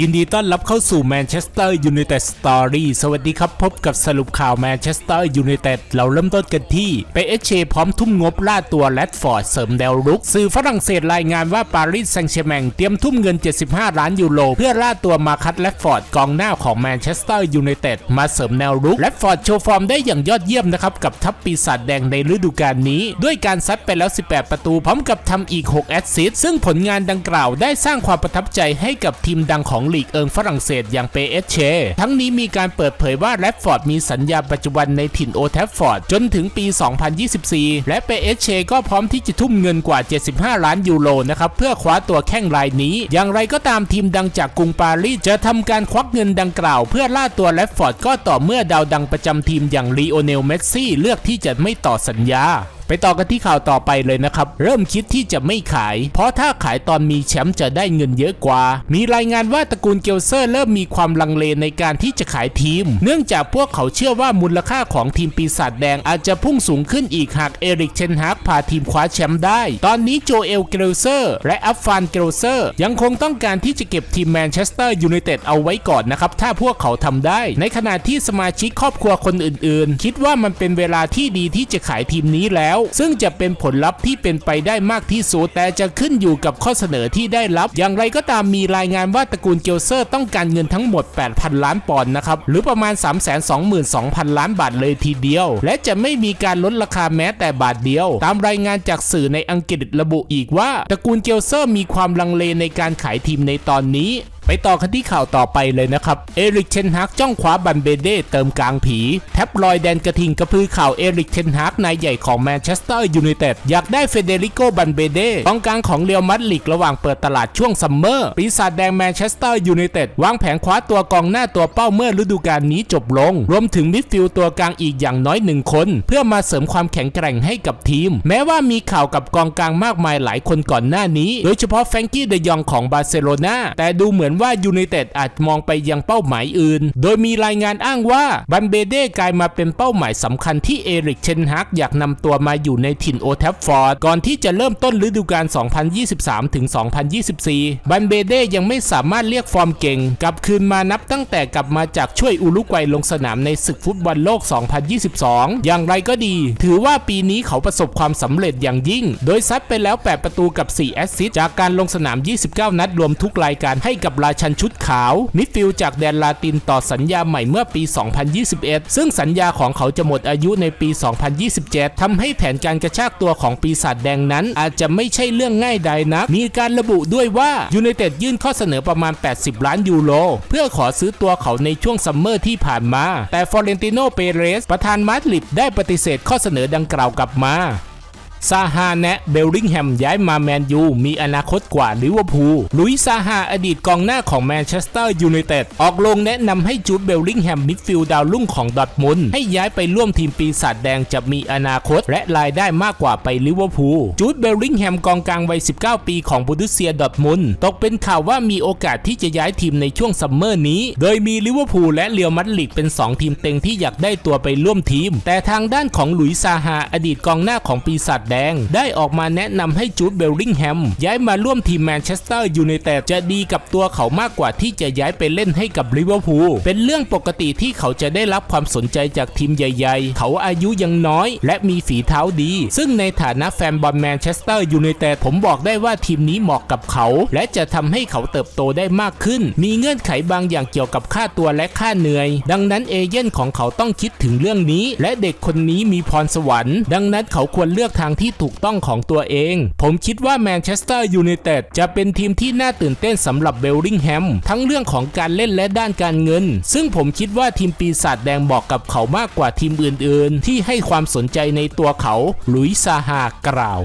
ยินดีต้อนรับเข้าสู่แมนเชสเตอร์ยูไนเต็ดสตอรี่สวัสดีครับ พบกับสรุปข่าวแมนเชสเตอร์ยูไนเต็ดเราเริ่มต้นกันที่เปเอเชพร้อมทุ่มงบล่าตัวแรดฟอร์ดเสริมแนวรุก สื่อฝรั่งเศสรายงานว่าปารีสแซงต์แชร์แมงเตรียมทุ่มเงิน 75 ล้านยูโรเพื่อล่าตัวมาคัตแรดฟอร์ดกองหน้าของแมนเชสเตอร์ยูไนเต็ดมาเสริมแนวรุกแรดฟอร์ดโชว์ฟอร์มได้อย่างยอดเยี่ยมนะครับกับทัพปีศาจแดงในฤดูกาลนี้ ด้วยการซัดไปแล้ว 18 ประตูพร้อมกับทำอีก 6 แอสซิสต์ซึ่งผลงานดังกล่าวได้สร้างความประทับใจให้กับทีมดังของลีกเอิงฝรั่งเศสอย่างเปเอเชทั้งนี้มีการเปิดเผยว่าแรดฟอร์ดมีสัญญาปัจจุบันในถิ่นโอแทฟฟอร์ดจนถึงปี 2024 และเปเอเชก็พร้อมที่จะทุ่มเงินกว่า 75 ล้านยูโรนะครับเพื่อคว้าตัวแข้งรายนี้ อย่างไรก็ตามทีมดังจากกรุงปารีสจะทำการควักเงินดังกล่าว เพื่อล่าตัวแรดฟอร์ดก็ต่อเมื่อดาวดังประจำทีมอย่างลีโอเนลเมสซี่เลือกที่จะไม่ต่อสัญญา ไปต่อกันที่ข่าวต่อไปเลยนะครับ เริ่มคิดที่จะไม่ขาย เพราะถ้าขายตอนมีแชมป์จะได้เงินเยอะกว่า มีรายงานว่าตระกูลเกลเซอร์เริ่มมีความลังเลในการที่จะขายทีม เนื่องจากพวกเขาเชื่อว่ามูลค่าของทีมปีศาจแดงอาจจะพุ่งสูงขึ้นอีกหากเอริกเชนฮากพาทีมคว้าแชมป์ได้ ตอนนี้โจเอลเกลเซอร์และอัฟฟานเกลเซอร์ยังคงต้องการที่จะเก็บทีมแมนเชสเตอร์ยูไนเต็ดเอาไว้ก่อนนะครับถ้าพวกเขาทำได้ ในขณะที่สมาชิกครอบครัวคนอื่น ๆ คิดว่ามันเป็นเวลาที่ดีที่จะขายทีมนี้แล้วซึ่งจะเป็นผลลัพธ์ที่เป็นไปได้มากที่สุด แต่จะขึ้นอยู่กับข้อเสนอที่ได้รับ อย่างไรก็ตามมีรายงานว่าตระกูลเกลเซอร์ต้องการเงินทั้งหมด 8,000 ล้านปอนด์นะครับ หรือประมาณ 322,000 ล้านบาทเลยทีเดียว และจะไม่มีการลดราคาแม้แต่บาทเดียว ตามรายงานจากสื่อในอังกฤษระบุอีกว่าตระกูลเกลเซอร์มีความลังเลในการขายทีมในตอนนี้ ไปต่อกันที่ข่าวต่อไปเลยนะครับ เอริกเชนฮักจ้องคว้าบันเบเดเติมกลางผี แท็บลอยแดนกระทิงกระพือข่าวเอริกเชนฮักนายใหญ่ของแมนเชสเตอร์ยูไนเต็ดอยากได้เฟเดริโกบันเบเดกองกลางของเรียวมัดลิกระหว่างเปิดตลาดช่วงซัมเมอร์ ปีศาจแดงแมนเชสเตอร์ยูไนเต็ดวางแผนคว้าตัวกองหน้าตัวเป้าเมื่อฤดูกาลนี้จบลง รวมถึงมิดฟิลด์ตัวกลางอีกอย่างน้อยหนึ่งคน เพื่อมาเสริมความแข็งแกร่งให้กับทีม แม้ว่ามีข่าวกับกองกลางมากมายหลายคนก่อนหน้านี้ โดยเฉพาะแฟรงกี้เดยองของบาร์เซโลนาแต่ดูเหมือนว่ายูไนเต็ดอาจมองไปยังเป้าหมายอื่น โดยมีรายงานอ้างว่าบันเบเด้กลายมาเป็นเป้าหมายสำคัญที่เอริกเชนฮักอยากนำตัวมาอยู่ในถิ่นโอแทฟฟอร์ดก่อนที่จะเริ่มต้นฤดูกาล 2023 ถึง 2024 บันเบเด้ยังไม่สามารถเรียกฟอร์มเก่ง กลับคืนมานับตั้งแต่กลับมาจากช่วยอุรุกวัยลงสนามในศึกฟุตบอลโลก 2022 อย่างไรก็ดี ถือว่าปีนี้เขาประสบความสำเร็จอย่างยิ่ง โดยซัดไปแล้ว 8 ประตูกับ 4 แอสซิสต์จากการลงสนาม 29 นัดรวมทุกรายการให้กับราชันชุดขาว มิดฟิลจากแดนลาตินต่อสัญญาใหม่เมื่อปี 2021 ซึ่งสัญญาของเขาจะหมดอายุในปี 2027ทำให้แผนการกระชากตัวของปีศาจแดงนั้น อาจจะไม่ใช่เรื่องง่ายใดนะมีการระบุด้วยว่ายูไนเต็ดยื่นข้อเสนอประมาณ 80 ล้านยูโรเพื่อขอซื้อตัวเขาในช่วงซัมเมอร์ที่ผ่านมา แต่ฟอเรนติโน เปเรส ประธานมาดริดได้ปฏิเสธข้อเสนอดังกล่าวกลับมา ซาฮาแนะเบลลิงแฮมย้ายมาแมนยู มีอนาคตกว่าลิเวอร์พูลลุยซาฮาอดีตกองหน้าของแมนเชสเตอร์ยูไนเต็ดออกลงแนะนำให้จูดเบลลิงแฮมมิดฟิลด์ดาวรุ่งของดอทมุนให้ย้ายไปร่วมทีมปีศาจแดงจะมีอนาคต และรายได้มากกว่าไปลิเวอร์พูลจูดเบลลิงแฮมกองกลางวัย 19 ปีของบูดุเซียดอทมุนตกเป็นข่าวว่ามีโอกาสที่จะย้ายทีมในช่วงซัมเมอร์นี้ โดยมีลิเวอร์พูลและเรียวมัดริดเป็น 2 ทีมเต็งที่อยากได้ตัวไปร่วมทีม แต่ทางด้านของหลุยซาฮาอดีตกองหน้าของปีศาจแดง ได้ออกมาแนะนำให้จูดเบลลิงแฮมย้ายมาร่วมทีมแมนเชสเตอร์ยูไนเต็ดจะดีกับตัวเขามากกว่าที่จะย้ายไปเล่นให้กับลิเวอร์พูลเป็นเรื่องปกติที่เขาจะได้รับความสนใจจากทีมใหญ่ๆ เขาอายุยังน้อย และมีฝีเท้าดี ซึ่งในฐานะแฟนบอลแมนเชสเตอร์ยูไนเต็ดผมบอกได้ว่าทีมนี้เหมาะกับเขา และจะทำให้เขาเติบโตได้มากขึ้น มีเงื่อนไขบางอย่างเกี่ยวกับค่าตัวและค่าเหนื่อย ดังนั้นเอเย่นของเขาต้องคิดถึงเรื่องนี้ และเด็กคนนี้มีพรสวรรค์ ดังนั้นเขาควรเลือกทางที่ที่ถูกต้องของตัวเอง ผมคิดว่าแมนเชสเตอร์ยูไนเต็ดจะเป็นทีมที่น่าตื่นเต้นสำหรับเบลลิงแฮมทั้งเรื่องของการเล่นและด้านการเงิน ซึ่งผมคิดว่าทีมปีศาจแดงบอกกับเขามากกว่าทีมอื่นๆ ที่ให้ความสนใจในตัวเขาหลุยซาฮากล่าว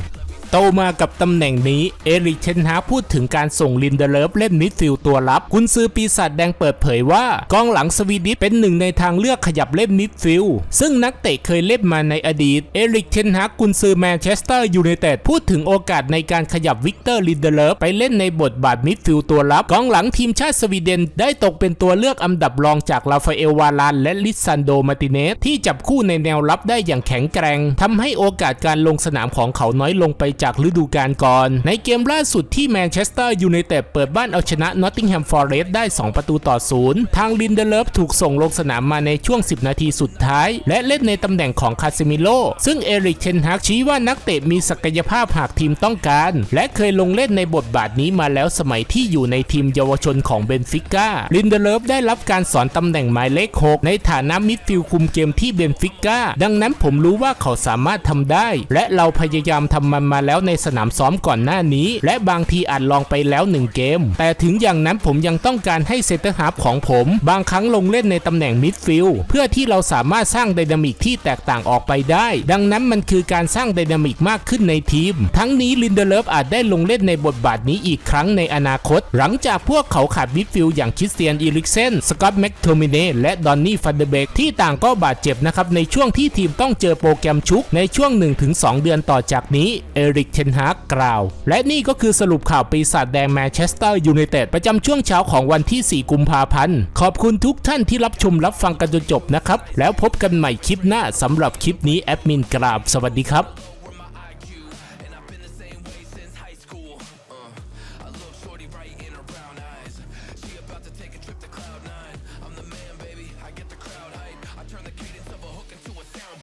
โตมากับตำแหน่งนี้ เอริกเชนฮาพูดถึงการส่งลินเดเลฟเล่นมิดฟิลด์ตัวรับกุนซือปีศาจแดงเปิดเผยว่ากองหลังสวีดิชเป็นหนึ่งในทางเลือกขยับเล่นมิดฟิลด์ซึ่งนักเตะเคยเล่นมาในอดีต เอริกเชนฮากุนซือแมนเชสเตอร์ยูไนเต็ดพูดถึงโอกาสในการขยับวิกเตอร์ลินเดเลฟไปเล่นในบทบาทมิดฟิลด์ตัวรับกองหลังทีมชาติสวีเดนได้ตกเป็นตัวเลือกอันดับรองจากราฟาเอลวาลานและลิซันโดมาติเนสที่จับคู่ในแนวรับได้อย่างแข็งแกร่งทำให้โอกาสการลงสนามของเขาน้อยลงไปจากฤดูกาลก่อน ในเกมล่าสุดที่แมนเชสเตอร์ยูไนเต็ดเปิดบ้านเอาชนะนอตติงแฮมฟอร์เรสต์ได้ 2 ประตูต่อศูนย์ทางลินเดเลฟถูกส่งลงสนามมาในช่วง 10 นาทีสุดท้าย และเล่นในตำแหน่งของคาเซมิโลซึ่งเอริกเทนฮักชี้ว่านักเตะมีศักยภาพหากทีมต้องการ และเคยลงเล่นในบทบาทนี้มาแล้วสมัยที่อยู่ในทีมเยาวชนของเบนฟิก้าลินเดเลฟได้รับการสอนตำแหน่งหมายเลข 6 ในฐานะมิดฟิลด์คุมเกมที่เบนฟิก้าดังนั้นผมรู้ว่าเขาสามารถทำได้ และเราพยายามทำมันมาแล้วในสนามซ้อมก่อนหน้านี้ และบางทีอาจลองไปแล้วหนึ่งเกม แต่ถึงอย่างนั้นผมยังต้องการให้เซนเตอร์ฮาร์ฟของผม บางครั้งลงเล่นในตำแหน่งมิดฟิลด์เพื่อที่เราสามารถสร้างไดนามิกที่แตกต่างออกไปได้ ดังนั้นมันคือการสร้างไดนามิกมากขึ้นในทีม ทั้งนี้ลินเดเลฟอาจได้ลงเล่นในบทบาทนี้อีกครั้งในอนาคต หลังจากพวกเขาขาดมิดฟิลด์อย่างคริสเตียนอีริกเซนสกอตแม็กโทมิเนและดอนนี่ฟันเดเบกที่ต่างก็บาดเจ็บนะครับในช่วงที่ทีมต้องเจอโปรแกรมชุกในช่วง 1-2 เดือนต่อจากนี้เอริกเทนฮากกล่าว และนี่ก็คือสรุปข่าวปีศาจแดงแมนเชสเตอร์ยูไนเต็ดประจำช่วงเช้าของวันที่ 4 กุมภาพันธ์ ขอบคุณทุกท่านที่รับชมรับฟังกันจนจบนะครับ แล้วพบกันใหม่คลิปหน้าสำหรับคลิปนี้แอดมินกราบสวัสดีครับ